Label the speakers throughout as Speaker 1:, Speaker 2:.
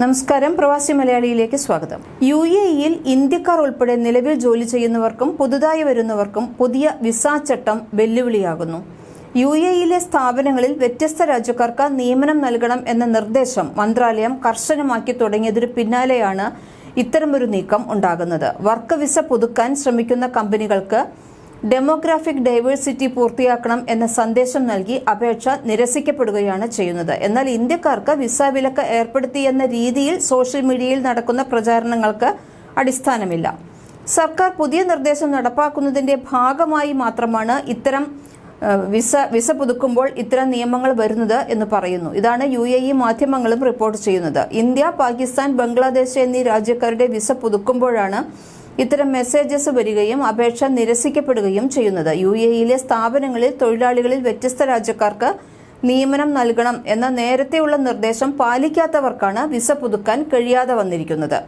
Speaker 1: നമസ്കാരം. പ്രവാസി മലയാളിയിലേക്ക് സ്വാഗതം. യു എ ഇയിൽ ഇന്ത്യക്കാർ ഉൾപ്പെടെ നിലവിൽ ജോലി ചെയ്യുന്നവർക്കും പുതുതായി വരുന്നവർക്കും പുതിയ വിസ ചട്ടം വെല്ലുവിളിയാകുന്നു. യു എ ഇയിലെ സ്ഥാപനങ്ങളിൽ വ്യത്യസ്ത രാജ്യക്കാർക്ക് നിയമനം നൽകണം എന്ന നിർദ്ദേശം മന്ത്രാലയം കർശനമാക്കി തുടങ്ങിയതിന് പിന്നാലെയാണ് ഇത്തരമൊരു നീക്കം ഉണ്ടാകുന്നത്. വർക്ക് വിസ പുതുക്കാൻ ശ്രമിക്കുന്ന കമ്പനികൾക്ക് ഡെമോഗ്രാഫിക് ഡൈവേഴ്സിറ്റി പൂർത്തിയാക്കണം എന്ന സന്ദേശം നൽകി അപേക്ഷ നിരസിക്കപ്പെടുകയാണ് ചെയ്യുന്നത്. എന്നാൽ ഇന്ത്യക്കാർക്ക് വിസ വിലക്ക് ഏർപ്പെടുത്തിയെന്ന രീതിയിൽ സോഷ്യൽ മീഡിയയിൽ നടക്കുന്ന പ്രചാരണങ്ങൾക്ക് അടിസ്ഥാനമില്ല. സർക്കാർ പുതിയ നിർദ്ദേശം നടപ്പാക്കുന്നതിന്റെ ഭാഗമായി മാത്രമാണ് ഇത്തരം വിസ വിസ പുതുക്കുമ്പോൾ ഇത്തരം നിയമങ്ങൾ വരുന്നത് എന്ന് പറയുന്നു. ഇതാണ് യു എ ഇ മാധ്യമങ്ങളും റിപ്പോർട്ട് ചെയ്യുന്നത്. ഇന്ത്യ പാകിസ്ഥാൻ ബംഗ്ലാദേശ് എന്നീ രാജ്യക്കാരുടെ വിസ പുതുക്കുമ്പോഴാണ് ഇത്തരം മെസ്സേജസ് വരികയും അപേക്ഷ നിരസിക്കപ്പെടുകയും ചെയ്യുന്നത്. യു എ ഇയിലെ സ്ഥാപനങ്ങളിൽ തൊഴിലാളികളിൽ വ്യത്യസ്ത രാജ്യക്കാർക്ക് നിയമനം നൽകണം എന്ന നേരത്തെയുള്ള നിർദ്ദേശം പാലിക്കാത്തവർക്കാണ് വിസ പുതുക്കാൻ കഴിയാതെ വന്നിരിക്കുന്നത്.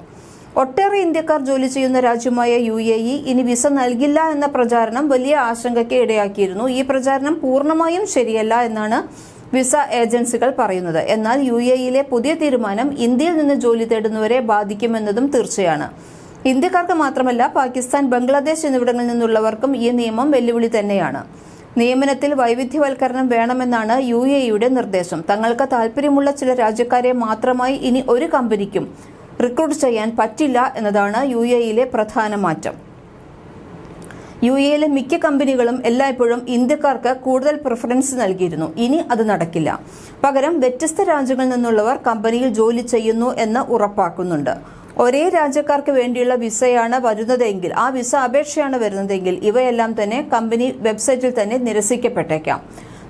Speaker 1: ഒട്ടേറെ ഇന്ത്യക്കാർ ജോലി ചെയ്യുന്ന രാജ്യമായ യു എ ഇ ഇനി വിസ നൽകില്ല എന്ന പ്രചാരണം വലിയ ആശങ്കയ്ക്ക് ഇടയാക്കിയിരുന്നു. ഈ പ്രചാരണം പൂർണമായും ശരിയല്ല എന്നാണ് വിസ ഏജൻസികൾ പറയുന്നത്. എന്നാൽ യു എ പുതിയ തീരുമാനം ഇന്ത്യയിൽ നിന്ന് ജോലി തേടുന്നവരെ ബാധിക്കുമെന്നതും തീർച്ചയാണ്. ഇന്ത്യക്കാർക്ക് മാത്രമല്ല പാകിസ്ഥാൻ ബംഗ്ലാദേശ് എന്നിവിടങ്ങളിൽ നിന്നുള്ളവർക്കും ഈ നിയമം വെല്ലുവിളി തന്നെയാണ്. നിയമനത്തിൽ വൈവിധ്യവൽക്കരണം വേണമെന്നാണ് യു എ യുടെ നിർദ്ദേശം. തങ്ങൾക്ക് താൽപ്പര്യമുള്ള ചില രാജ്യക്കാരെ മാത്രമായി ഇനി ഒരു കമ്പനിക്കും റിക്രൂട്ട് ചെയ്യാൻ പറ്റില്ല എന്നതാണ് യു എയിലെ പ്രധാന മാറ്റം. യു എയിലെ മിക്ക കമ്പനികളും എല്ലായ്പ്പോഴും ഇന്ത്യക്കാർക്ക് കൂടുതൽ പ്രിഫറൻസ് നൽകിയിരുന്നു. ഇനി അത് നടക്കില്ല. പകരം വ്യത്യസ്ത രാജ്യങ്ങളിൽ നിന്നുള്ളവർ കമ്പനിയിൽ ജോലി ചെയ്യുന്നു എന്ന് ഉറപ്പാക്കുന്നുണ്ട്. ഒരേ രാജ്യക്കാർക്ക് വേണ്ടിയുള്ള വിസയാണ് വരുന്നതെങ്കിൽ ആ വിസ അപേക്ഷയാണ് വരുന്നതെങ്കിൽ ഇവയെല്ലാം തന്നെ കമ്പനി വെബ്സൈറ്റിൽ തന്നെ നിരസിക്കപ്പെട്ടേക്കാം.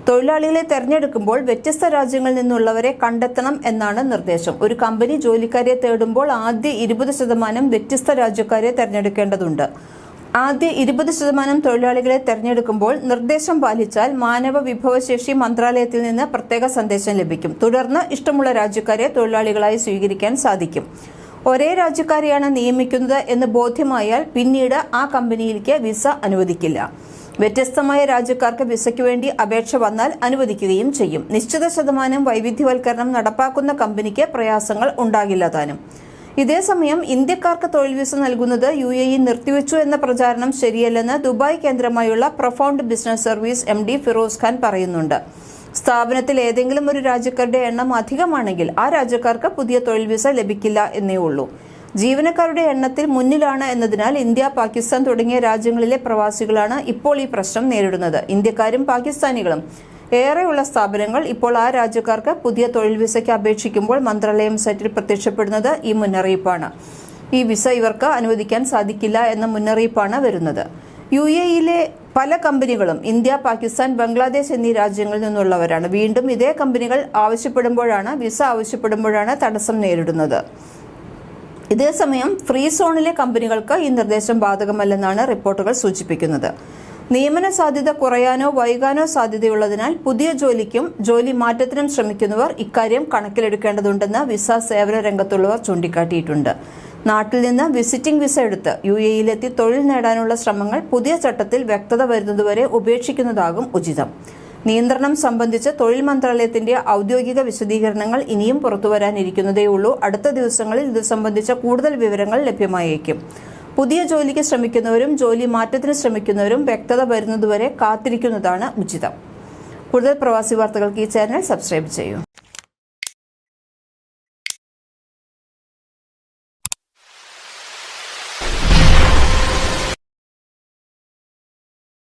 Speaker 1: തൊഴിലാളികളെ തെരഞ്ഞെടുക്കുമ്പോൾ വ്യത്യസ്ത രാജ്യങ്ങളിൽ നിന്നുള്ളവരെ കണ്ടെത്തണം എന്നാണ് നിർദ്ദേശം. ഒരു കമ്പനി ജോലിക്കാരെ തേടുമ്പോൾ ആദ്യ ഇരുപത് ശതമാനം വ്യത്യസ്ത രാജ്യക്കാരെ തെരഞ്ഞെടുക്കേണ്ടതുണ്ട്. ആദ്യ ഇരുപത് ശതമാനം തൊഴിലാളികളെ തെരഞ്ഞെടുക്കുമ്പോൾ നിർദ്ദേശം പാലിച്ചാൽ മാനവ വിഭവശേഷി മന്ത്രാലയത്തിൽ നിന്ന് പ്രത്യേക സന്ദേശം ലഭിക്കും. തുടർന്ന് ഇഷ്ടമുള്ള രാജ്യക്കാരെ തൊഴിലാളികളായി സ്വീകരിക്കാൻ സാധിക്കും. ഒരേ രാജ്യക്കാരെയാണ് നിയമിക്കുന്നത് എന്ന് ബോധ്യമായാൽ പിന്നീട് ആ കമ്പനിയിലേക്ക് വിസ അനുവദിക്കില്ല. വ്യത്യസ്തമായ രാജ്യക്കാർക്ക് വിസയ്ക്ക് വേണ്ടി അപേക്ഷ വന്നാൽ അനുവദിക്കുകയും ചെയ്യും. നിശ്ചിത ശതമാനം വൈവിധ്യവൽക്കരണം നടപ്പാക്കുന്ന കമ്പനിക്ക് പ്രയാസങ്ങൾ ഉണ്ടാകില്ല താനും. ഇതേസമയം ഇന്ത്യക്കാർക്ക് തൊഴിൽ വിസ നൽകുന്നത് യു എ ഇ നിർത്തിവെച്ചു എന്ന പ്രചാരണം ശരിയല്ലെന്ന് Dubai കേന്ദ്രമായുള്ള profound business service M D Firoz Khan പറയുന്നുണ്ട്. സ്ഥാപനത്തിൽ ഏതെങ്കിലും ഒരു രാജ്യക്കാരുടെ എണ്ണം അധികമാണെങ്കിൽ ആ രാജ്യക്കാർക്ക് പുതിയ തൊഴിൽ വിസ ലഭിക്കില്ല എന്നേ ഉള്ളൂ. ജീവനക്കാരുടെ എണ്ണത്തിൽ മുന്നിലാണ് എന്നതിനാൽ ഇന്ത്യ പാകിസ്ഥാൻ തുടങ്ങിയ രാജ്യങ്ങളിലെ പ്രവാസികളാണ് ഇപ്പോൾ ഈ പ്രശ്നം നേരിടുന്നത്. ഇന്ത്യക്കാരും പാകിസ്ഥാനികളും ഏറെയുള്ള സ്ഥാപനങ്ങൾ ഇപ്പോൾ ആ രാജ്യക്കാർക്ക് പുതിയ തൊഴിൽ വിസയ്ക്ക് അപേക്ഷിക്കുമ്പോൾ മന്ത്രാലയം സൈറ്റിൽ പ്രത്യക്ഷപ്പെടുന്നത് ഈ മുന്നറിയിപ്പാണ്. ഈ വിസ ഇവർക്ക് അനുവദിക്കാൻ സാധിക്കില്ല എന്ന മുന്നറിയിപ്പാണ് വരുന്നത്. യു എ ഇയിലെ പല കമ്പനികളും ഇന്ത്യ പാകിസ്ഥാൻ ബംഗ്ലാദേശ് എന്നീ രാജ്യങ്ങളിൽ നിന്നുള്ളവരാണ്. വീണ്ടും ഇതേ കമ്പനികൾ ആവശ്യപ്പെടുമ്പോഴാണ് വിസ ആവശ്യപ്പെടുമ്പോഴാണ് തടസ്സം നേരിടുന്നത്. ഇതേസമയം ഫ്രീ സോണിലെ കമ്പനികൾക്ക് ഈ നിർദ്ദേശം ബാധകമല്ലെന്നാണ് റിപ്പോർട്ടുകൾ സൂചിപ്പിക്കുന്നത്. നിയമന സാധ്യത കുറയാനോ വൈകാനോ സാധ്യതയുള്ളതിനാൽ പുതിയ ജോലിക്കും ജോലി മാറ്റത്തിനും ശ്രമിക്കുന്നവർ ഇക്കാര്യം കണക്കിലെടുക്കേണ്ടതുണ്ടെന്ന് വിസ സേവന രംഗത്തുള്ളവർ ചൂണ്ടിക്കാട്ടിയിട്ടുണ്ട്. നാട്ടിൽ നിന്ന് വിസിറ്റിംഗ് വിസ എടുത്ത് യു എയിലെത്തി തൊഴിൽ നേടാനുള്ള ശ്രമങ്ങൾ പുതിയ ചട്ടത്തിൽ വ്യക്തത വരുന്നതുവരെ ഉപേക്ഷിക്കുന്നതാകും ഉചിതം. നിയന്ത്രണം സംബന്ധിച്ച് തൊഴിൽ മന്ത്രാലയത്തിന്റെ ഔദ്യോഗിക വിശദീകരണങ്ങൾ ഇനിയും പുറത്തുവരാനിരിക്കുന്നതേയുള്ളൂ. അടുത്ത ദിവസങ്ങളിൽ ഇത് സംബന്ധിച്ച കൂടുതൽ വിവരങ്ങൾ ലഭ്യമായേക്കും. പുതിയ ജോലിക്ക് ശ്രമിക്കുന്നവരും ജോലി മാറ്റത്തിന് ശ്രമിക്കുന്നവരും വ്യക്തത വരുന്നതുവരെ കാത്തിരിക്കുന്നതാണ് ഉചിതം. കൂടുതൽ പ്രവാസി വാർത്തകൾക്ക് ഈ ചാനൽ സബ്സ്ക്രൈബ് ചെയ്യൂ.